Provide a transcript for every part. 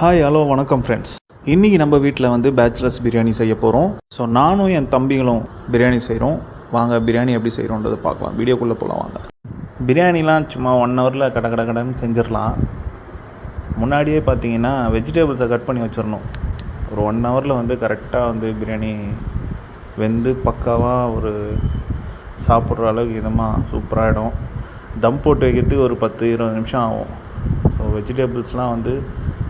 Hi hello வணக்கம் friends இன்றைக்கி நம்ம வீட்டில் வந்து பேச்சுலர்ஸ் பிரியாணி செய்ய போகிறோம் ஸோ நானும் என் தம்பிகளும் பிரியாணி செய்கிறோம் வாங்க பிரியாணி எப்படி செய்கிறோன்றதை பார்க்கலாம். வீடியோக்குள்ளே போகலாம் வாங்க. பிரியாணிலாம் சும்மா ஒன் ஹவரில் கட கட கடன்னு செஞ்சிடலாம். முன்னாடியே பார்த்தீங்கன்னா வெஜிடபிள்ஸை கட் பண்ணி வச்சிடணும். ஒரு ஒன் ஹவரில் வந்து கரெக்டாக வந்து பிரியாணி வெந்து பக்காவாக ஒரு சாப்பிட்ற அளவுக்கு இதமாக சூப்பராகிடும் தம் போட்டு வைக்கிறதுக்கு ஒரு பத்து இருபது நிமிஷம் ஆகும். ஸோ வெஜிடபிள்ஸ்லாம் வந்து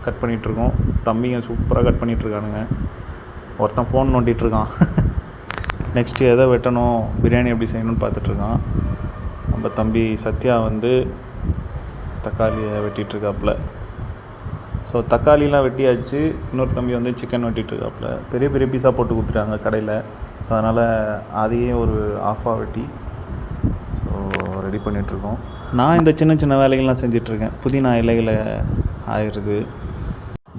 கட் பண்ணிகிட்ருக்கோம் தம்பிங்க சூப்பராக கட் பண்ணிகிட்ருக்கானுங்க ஒருத்தன் ஃபோன் நோண்டிகிட்ருக்கான் நெக்ஸ்ட்டு எதை வெட்டணும் பிரியாணி எப்படி செய்யணும்னு பார்த்துட்ருக்கான் நம்ம தம்பி சத்யா வந்து தக்காளியை வெட்டிகிட்ருக்காப்புல ஸோ தக்காளிலாம் வெட்டியாச்சு. இன்னொரு தம்பி வந்து சிக்கன் வெட்டிகிட்ருக்காப்புல பெரிய பெரிய பீஸாக போட்டு கொடுத்துட்டாங்க கடையில். ஸோ அதனால் அதையே ஒரு ஆஃபாக வெட்டி ஸோ ரெடி பண்ணிகிட்ருக்கோம் நான் இந்த சின்ன சின்ன வேலைகள்லாம் செஞ்சிட்ருக்கேன் புதினா இலைகளை ஆயிடுது.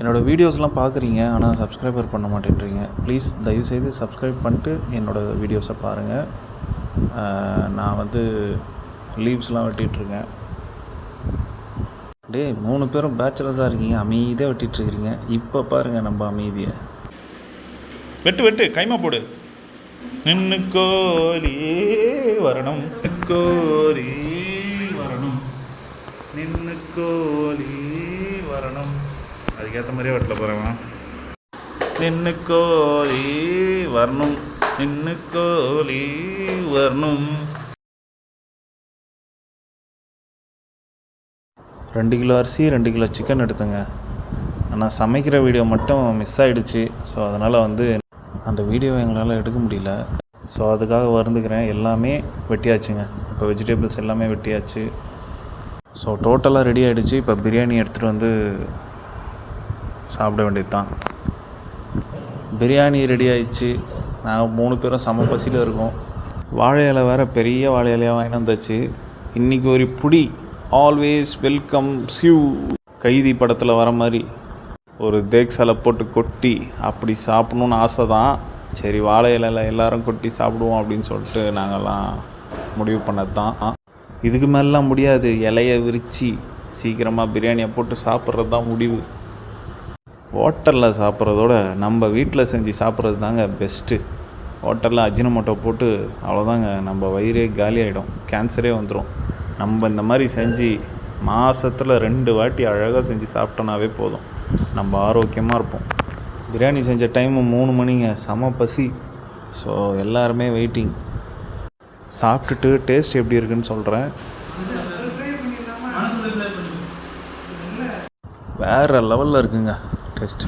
என்னோடய வீடியோஸ்லாம் பார்க்குறீங்க ஆனால் சப்ஸ்கிரைபர் பண்ண மாட்டேன்றீங்க ப்ளீஸ் தயவுசெய்து சப்ஸ்கிரைப் பண்ணிட்டு என்னோடய வீடியோஸை பாருங்கள் நான் வந்து லீவ்ஸ்லாம் வெட்டிகிட்ருக்கேன் டேய் மூணு பேரும் பேச்சுலர்ஸாக இருக்கீங்க அமைதியாக வெட்டிகிட்ருக்கிறீங்க இப்போ பாருங்கள் நம்ம அமைதியை. வெட்டு வெட்டு கைமா போடு. நின்னு கோரி வரணும். கோரி வரணும். நின்னு கோரி வரணும். அதுக்கேற்ற மாதிரியே வெட்டல போகிறேன் நின்னு கோரி வரணும். நின்னு கோரி வரணும். ரெண்டு கிலோ அரிசி ரெண்டு கிலோ சிக்கன் எடுத்துங்க. ஆனால் சமைக்கிற வீடியோ மட்டும் மிஸ் ஆகிடுச்சு ஸோ அதனால் வந்து அந்த வீடியோவை எங்களால் எடுக்க முடியல. ஸோ அதுக்காக வருந்துக்கிறேன். எல்லாமே வெட்டியாச்சுங்க. இப்போ வெஜிடபிள்ஸ் எல்லாமே வெட்டியாச்சு. ஸோ டோட்டலாக ரெடி ஆகிடுச்சு இப்போ பிரியாணி எடுத்துகிட்டு வந்து சாப்பிட வேண்டியது தான் பிரியாணி ரெடி ஆயிடுச்சு. நாங்கள் மூணு பேரும் சம பசியில் இருக்கோம். வாழை இலை வேறு பெரிய வாழை இலையாக வாங்கிட்டு வந்தாச்சு. இன்றைக்கி ஒரு புடி. ஆல்வேஸ் வெல்கம் சியூ கைதி படத்தில் வர மாதிரி ஒரு தேக் சலை போட்டு கொட்டி அப்படி சாப்பிடணுன்னு ஆசை தான் சரி வாழை இலையில் எல்லாரும் கொட்டி சாப்பிடுவோம் அப்படின்னு சொல்லிட்டு நாங்கள்லாம் முடிவு பண்ணது தான் இதுக்கு மேலாம் முடியாது. இலையை விரித்து சீக்கிரமாக பிரியாணியை போட்டு சாப்பிட்றது தான் முடிவு. ஹோட்டலில் சாப்பிட்றதோட நம்ம வீட்டில் செஞ்சு சாப்பிட்றது தாங்க பெஸ்ட்டு ஹோட்டலில் அஜினமோட்டோ போட்டு அவ்வளோதாங்க நம்ம வயிறே காலி ஆகிடும் கேன்சரே வந்துடும் நம்ம இந்த மாதிரி செஞ்சு மாதத்தில் ரெண்டு வாட்டி அழகாக செஞ்சு சாப்பிட்டோனாவே போதும். நம்ம ஆரோக்கியமாக இருப்போம். பிரியாணி செஞ்ச டைமு மூணு மணிங்க செம பசி. ஸோ எல்லாருமே வெயிட்டிங் சாப்பிட்டுட்டு டேஸ்ட் எப்படி இருக்குன்னு சொல்கிறேன் வேறு லெவலில் இருக்குங்க. டேஸ்ட்